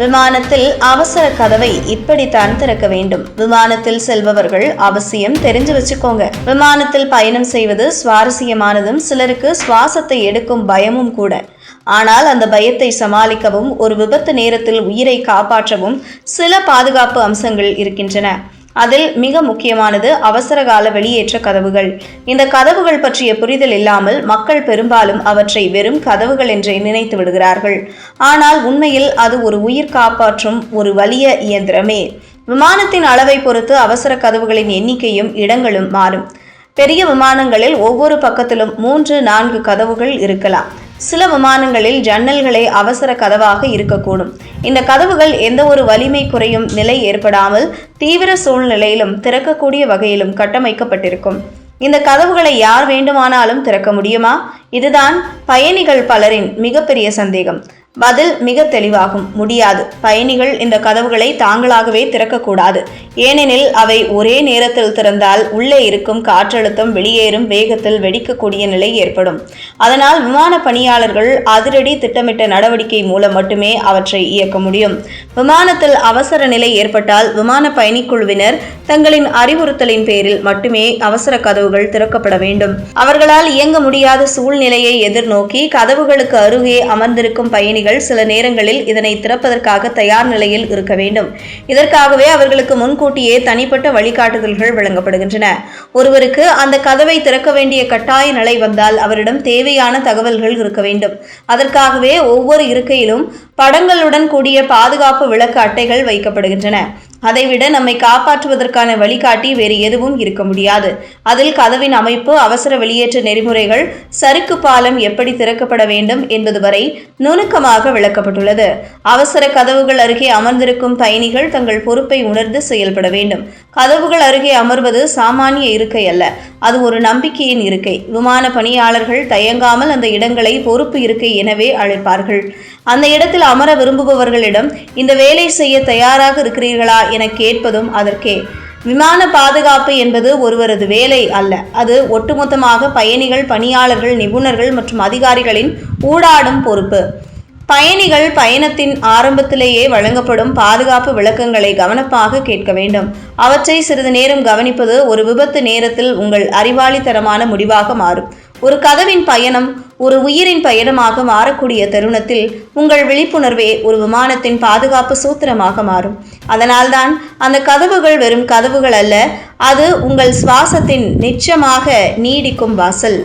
விமானத்தில் அவசர கதவை இப்படித்தான் திறக்க வேண்டும். விமானத்தில் செல்பவர்கள் அவசியம் தெரிஞ்சு வச்சுக்கோங்க. விமானத்தில் பயணம் செய்வது சுவாரஸ்யமானதும் சிலருக்கு சுவாசத்தை எடுக்கும் பயமும் கூட. ஆனால் அந்த பயத்தை சமாளிக்கவும் ஒரு விபத்து நேரத்தில் உயிரை காப்பாற்றவும் சில பாதுகாப்பு அம்சங்கள் இருக்கின்றன. அதில் மிக முக்கியமானது அவசரகால வெளியேற்ற கதவுகள். இந்த கதவுகள் பற்றிய புரிதல் இல்லாமல் மக்கள் பெரும்பாலும் அவற்றை வெறும் கதவுகள் என்றே நினைத்து விடுகிறார்கள். ஆனால் உண்மையில் அது ஒரு உயிர் காப்பாற்றும் ஒரு வலிய இயந்திரமே. விமானத்தின் அளவை பொறுத்து அவசர கதவுகளின் எண்ணிக்கையும் இடங்களும் மாறும். பெரிய விமானங்களில் ஒவ்வொரு பக்கத்திலும் மூன்று நான்கு கதவுகள் இருக்கலாம். சில விமானங்களில் ஜன்னல்களே அவசர கதவாக இருக்கக்கூடும். இந்த கதவுகள் எந்த ஒரு வலிமை குறையும் நிலை ஏற்படாமல் தீவிர சூழ்நிலையிலும் திறக்கக்கூடிய வகையிலும் கட்டமைக்கப்பட்டிருக்கும். இந்த கதவுகளை யார் வேண்டுமானாலும் திறக்க முடியுமா? இதுதான் பயணிகள் பலரின் மிகப்பெரிய சந்தேகம். பதில் மிக தெளிவாகும். முடியாது. பயணிகள் இந்த கதவுகளை தாங்களாகவே திறக்கக்கூடாது. ஏனெனில் அவை ஒரே நேரத்தில் திறந்தால் உள்ளே இருக்கும் காற்றழுத்தம் வெளியேறும் வேகத்தில் வெடிக்கக்கூடிய நிலை ஏற்படும். அதனால் விமான பணியாளர்கள் அதிரடி திட்டமிட்ட நடவடிக்கை மூலம் மட்டுமே அவற்றை இயக்க முடியும். விமானத்தில் அவசர நிலை ஏற்பட்டால் விமான பயணிக்குழுவினர் தங்களின் அறிவுறுத்தலின் பேரில் மட்டுமே அவசர கதவுகள் திறக்கப்பட வேண்டும். அவர்களால் இயங்க முடியாத சூழ்நிலையை எதிர்நோக்கி கதவுகளுக்கு அருகே அமர்ந்திருக்கும் பயணிகள் சில நேரங்களில் இதனை திறப்பதற்காக தயார் நிலையில் இருக்க வேண்டும். இதற்காகவே அவர்களுக்கு முன்கூட்டியே தனிப்பட்ட வழிகாட்டுதல்கள் வழங்கப்படுகின்றன. ஒருவருக்கு அந்த கதவை திறக்க வேண்டிய கட்டாய நிலை வந்தால் அவரிடம் தேவையான தகவல்கள் இருக்க வேண்டும். அதற்காகவே ஒவ்வொரு இருக்கையிலும் படங்களுடன் கூடிய பாதுகாப்பு விளக்கு அட்டைகள் வைக்கப்படுகின்றன. அதைவிட நம்மை காப்பாற்றுவதற்கான வழிகாட்டி வேறு எதுவும் இருக்க முடியாது. அதில் கதவின் அமைப்பு அவசர வெளியேற்ற நெறிமுறைகள் சறுக்கு பாலம் எப்படி திறக்கப்பட வேண்டும் என்பது வரை நுணுக்கமாக விளக்கப்பட்டுள்ளது. அவசர கதவுகள் அருகே அமர்ந்திருக்கும் பயணிகள் தங்கள் பொறுப்பை உணர்ந்து செயல்பட வேண்டும். கதவுகள் அருகே அமர்வது சாமானிய இருக்கை அல்ல. அது ஒரு நம்பிக்கையின் இருக்கை. விமான பணியாளர்கள் தயங்காமல் அந்த இடங்களை பொறுப்பு இருக்கை எனவே அழைப்பார்கள். அந்த இடத்தில் அமர விரும்புபவர்களிடம் இந்த வேலை செய்ய தயாராக இருக்கிறீர்களா? என கேட்பதும் அதற்கே. விமான பாதுகாப்பு என்பது ஒருவரது வேலை அல்ல. அது ஒட்டுமொத்தமாக பயணிகள் பணியாளர்கள் நிபுணர்கள் மற்றும் அதிகாரிகளின் ஊடாடும் பொறுப்பு. பயணிகள் பயணத்தின் ஆரம்பத்திலேயே வழங்கப்படும் பாதுகாப்பு விளக்கங்களை கவனமாக கேட்க வேண்டும். அவற்றை சிறிது நேரம் கவனிப்பது ஒரு விபத்து நேரத்தில் உங்கள் அறிவாளித்தனமான முடிவாக மாறும். ஒரு கதவின் பயணம் ஒரு உயிரின் பயணமாக மாறக்கூடிய தருணத்தில் உங்கள் விழிப்புணர்வே ஒரு விமானத்தின் பாதுகாப்பு சூத்திரமாக மாறும். அதனால்தான் அந்த கதவுகள் வெறும் கதவுகள் அல்ல அது உங்கள் சுவாசத்தின் நிச்சயமாக நீடிக்கும் வாசல்.